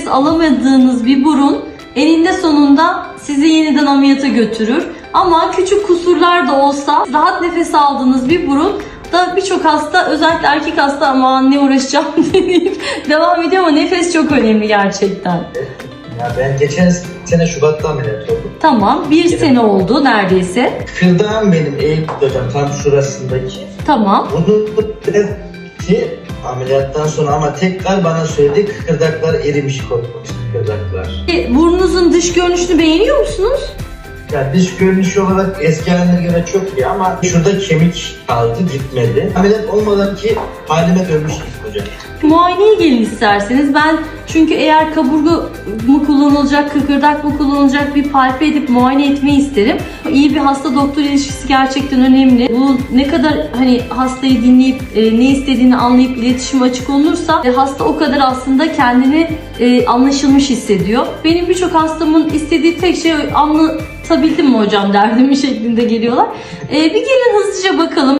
nefes alamadığınız bir burun eninde sonunda sizi yeniden ameliyata götürür. Ama küçük kusurlar da olsa rahat nefes aldığınız bir burun da birçok hasta özellikle erkek hasta aman ne uğraşacağım deyip devam ediyor ama nefes çok önemli gerçekten. Ya ben geçen sene Şubat'ta ameliyat oldum. Tamam bir sene oldu neredeyse. Kırdağım benim eğip hocam tam şurasındaki. Tamam. Bunu ki ameliyattan sonra ama tekrar bana söyledi kıkırdaklar erimiş korkmuş kıkırdaklar. E, Burnunuzun dış görünüşünü beğeniyor musunuz? Ya dış görünüş olarak eski haline göre çok iyi ama şurada kemik kaldı gitmedi. Ameliyat olmadan ki halime dönmüş hocam. Muayeneye gelin isterseniz. Ben çünkü eğer kaburga mı kullanılacak, kıkırdak mı kullanılacak bir palpe edip muayene etmeyi isterim. İyi bir hasta doktor ilişkisi gerçekten önemli. Bu ne kadar hani hastayı dinleyip e, ne istediğini anlayıp iletişime açık olursa e, hasta o kadar aslında kendini e, anlaşılmış hissediyor. Benim birçok hastamın istediği tek şey anlatabildim mi hocam derdimi şeklinde geliyorlar. E, bir gelin hızlıca bakalım.